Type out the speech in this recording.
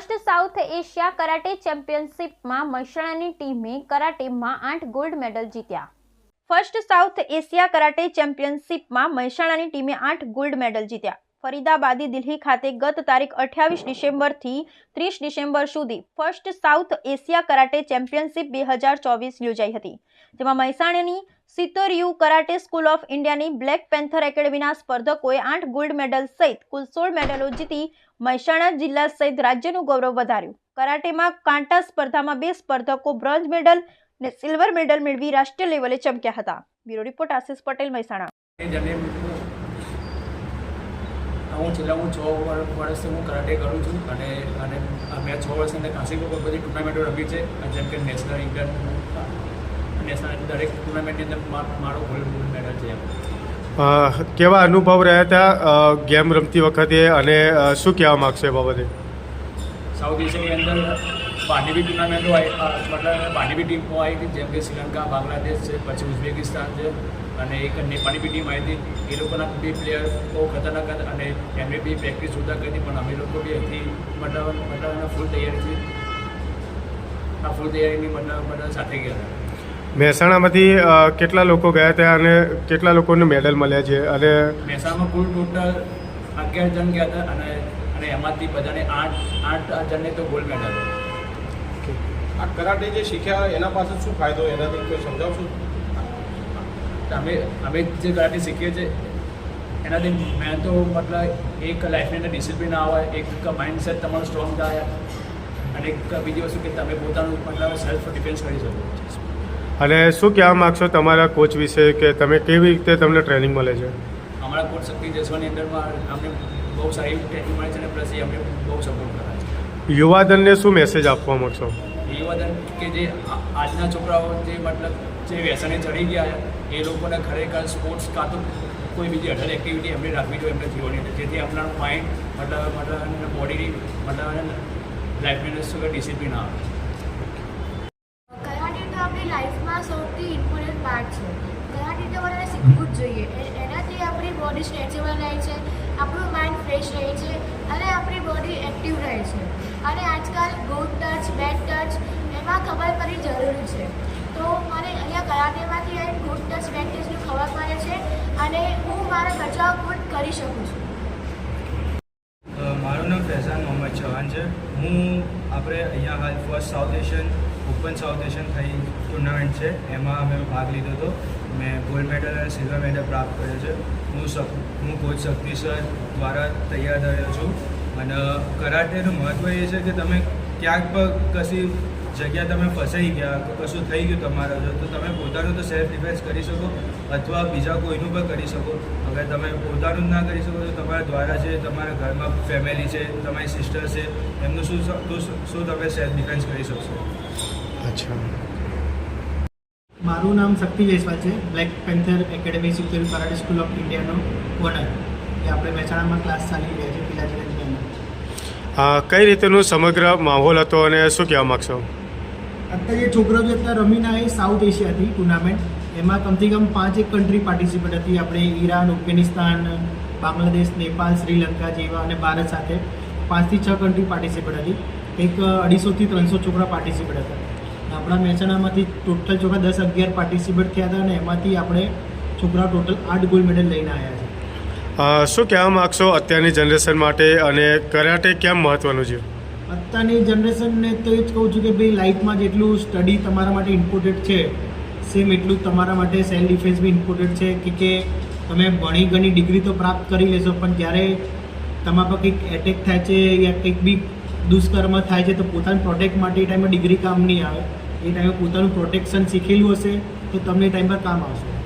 Asia karate ચેમ્પિયનશિપમાં મહેસાણાની ટીમે કરાટેમાં આઠ ગોલ્ડ મેડલ જીત્યા. ફર્સ્ટ સાઉથ એશિયા કરાટે ચેમ્પિયનશિપમાં મહેસાણાની ટીમે આઠ ગોલ્ડ મેડલ જીત્યા. ફરીદાબાદી દિલ્હી ખાતે ગત તારીખ અઠ્યાવીસ ડિસેમ્બરથી ત્રીસ ડિસેમ્બર સુધી first South Asia karate championship બે હજાર ચોવીસ યોજાઈ હતી. જેમાં મહેસાણાની Shito ryu karate school of ઇન્ડિયાની બ્લેક પેન્થર એકેડમીના સ્પર્ધકોએ આઠ ગોલ્ડ મેડલ સહિત કુલ સોળ મેડલો જીતી મહેસાણા જિલ્લા સહિત રાજ્યનું ગૌરવ વધાર્યું. કરાટેમાં કાંટા સ્પર્ધામાં બે સ્પર્ધકો બ્રોન્ઝ મેડલ અને સિલ્વર મેડલ મેળવી રાષ્ટ્રીય લેવલે ચમક્યા હતા. Bureau report Ashish Patel, Mehsana. હું છેલ્લા હું છ વર્ષથી હું કરાટે કરું છું અને અને મેં છ વર્ષની અંદર કાંસી બધી ટુર્નામેન્ટો રમી છે, જેમ કે નેશનલ ઇન્ડિયન નેશનલ દરેક ટુર્નામેન્ટની અંદર મારો ગોલ્ડ મેડલ છે કેવા અનુભવ રહ્યા હતા? ગેમ રમતી વખતે અને શું કહેવા માગશો બાબતે? સાઉથ એશિયાની અંદર બહારની બી ટુર્નામેન્ટો આવી મતલબ પાંડી બી ટીમો આવી હતી જેમ કે શ્રીલંકા બાંગ્લાદેશ છે પછી ઉઝબેકિસ્તાન છે અને એક નેપાળી બી ટીમ આવી હતી. એ લોકોના બી પ્લેયર બહુ ખતરનાક હતા અને એમને બી પ્રેક્ટિસ સુધા કરી હતી પણ અમે લોકો બી હતી મતલબ મતલબ ફૂલ તૈયારી તૈયારીથી આ ફૂલ તૈયારીની મતલબ બધા સાથે ગયા હતા. મહેસાણામાંથી કેટલા લોકો ગયા હતા અને કેટલા લોકોને મેડલ મળ્યા છે? અને મહેસાણામાં કુલ ટોટલ અગિયાર જણ ગયા હતા અને અને એમાંથી બધાને આઠ આઠ જણને તો ગોલ્ડ મેડલ આ કરાટે જે શીખ્યા એના પાસે શું ફાયદો? એનાથી કોઈ સમજાવશો? અમે અમે જે કરાટે શીખીએ છીએ એનાથી મેં તો મતલબ એક લાઈફની અંદર ડિસિપ્લિન આવે એક માઇન્ડસેટ તમારું સ્ટ્રોંગ થાય અને એક બીજી વસ્તુ કે તમે પોતાનું મતલબ સેલ્ફ ડિફેન્સ કરી શકો. અને શું કહેવા માગશો તમારા કોચ વિશે કે તમે કેવી રીતે તમને ટ્રેનિંગ મળે છે? અમારા કોચ શક્તિ જસવાની અંદરમાં અમને બહુ સારી ટ્રેનિંગ મળે છે અને પ્લસ એ અમને બહુ સપોર્ટ કરે છે. યુવાધનને શું મેસેજ આપવા માગશો? યુવાધન કે જે આજના છોકરાઓ જે મતલબ જે વ્યસને ચડી ગયા એ લોકોને ખરેખર સ્પોર્ટ્સ કાં તો કોઈ બીજી અઢાર એક્ટિવિટી એમને રાખવી જોઈએ એમને જીવનની અંદર. જેથી આપણા માઇન્ડ મતલબ મતલબ બોડીની મતલબ લાઈફની શું ડિસિપ્લિન આવે કરાટે તો આપણી લાઈફમાં સૌથી ઇમ્પોર્ટન્ટ પાર્ટ છે કરાટે તો બધાને શીખવું જ જોઈએ એ- એનાથી આપણી બોડી સ્ટ્રેચેબલ રહે છે, આપણું માઇન્ડ ફ્રેશ રહે છે અને આપણી બોડી એક્ટિવ રહે છે. અને આજકાલ ગુડ ટચ બેડ ટચ એમાં ખબર પડવી જરૂરી છે. તો મને અહીંયા કરાટેમાંથી આવીને ગુડ ટચ બેડ ટચનું ખબર પડે છે અને હું મારો બચાવ ખુદ કરી શકું છું. મારું નામ ફેઝાન મોહમ્મદ ચૌહાણ છે. હું આપણે અહીંયા હાલ first south Asian open south Asian થઈ ટુર્નામેન્ટ છે. એમાં અમે ભાગ લીધો હતો. મેં ગોલ્ડ મેડલ અને સિલ્વર મેડલ પ્રાપ્ત કર્યો છે. હું હું કોચ શક્તિ સર દ્વારા તૈયાર થયો છું. અને કરાટેનું મહત્ત્વ એ છે કે તમે ક્યાંક પણ કશી જગ્યા તમે ફસાઈ ગયા કે કશું થઈ ગયું તમારા જો તો તમે પોતાનું તો સેલ્ફ ડિફેન્સ કરી શકો અથવા બીજા કોઈનું પણ કરી શકો. અગર તમે પોતાનું જ ના કરી શકો તો તમારા દ્વારા છે તમારા ઘરમાં ફેમિલી છે તમારી સિસ્ટર છે એમનું શું શું શું તમે સેલ્ફ ડિફેન્સ કરી શકશો? અચ્છા. મારું નામ શક્તિ જયસ્વાલ છે. બ્લેક પેન્થર એકેડમી સિત્તેર કરાટે સ્કૂલ ઓફ ઇન્ડિયાનો ઓનર એ આપણે મહેસાણામાં ક્લાસ ચાલી રહ્યા છે અ, કઈ રીતેનો સમગ્ર માહોલ હતો અને શું કહેવા માગશો? અત્યારે જે છોકરાઓ જે અત્યારે રમીને આવે સાઉથ એશિયાથી ટુર્નામેન્ટ એમાં કમથી કમ પાંચ એક કન્ટ્રી પાર્ટિસિપેટ હતી. આપણે ઈરાન અફઘાનિસ્તાન બાંગ્લાદેશ, નેપાળ, શ્રીલંકા જેવા અને ભારત સાથે પાંચથી છ કન્ટ્રી પાર્ટિસિપેટ હતી. એક અઢીસોથી ત્રણસો છોકરા પાર્ટિસિપેટ હતા. આપણા મહેસાણામાંથી ટોટલ છોકરા દસ અગિયાર પાર્ટિસિપેટ થયા હતા અને એમાંથી આપણે છોકરા ટોટલ આઠ ગોલ્ડ મેડલ લઈને આવ્યા છે. શું કહેવા માગશો અત્યારની જનરેશન માટે અને કરાટે કેમ મહત્ત્વનું છે? અત્યારની જનરેશનને તો એ જ કહું છું કે ભાઈ લાઈફમાં જેટલું સ્ટડી તમારા માટે ઇમ્પોર્ટન્ટ છે સેમ એટલું તમારા માટે સેલ્ફ ડિફેન્સ બી ઇમ્પોર્ટન્ટ છે કે કે તમે ભણી ઘણી ડિગ્રી તો પ્રાપ્ત કરી લેશો, પણ જ્યારે તમારા પર કંઈક એટેક થાય છે યા કંઈક બી દુષ્કર્મ થાય છે, તો પોતાના પ્રોટેક્ટ માટે એ ટાઈમે ડિગ્રી કામ નહીં આવે. એ ટાઈમે પોતાનું પ્રોટેક્શન શીખેલું હશે, તો તમને ટાઈમ પર કામ આવશે.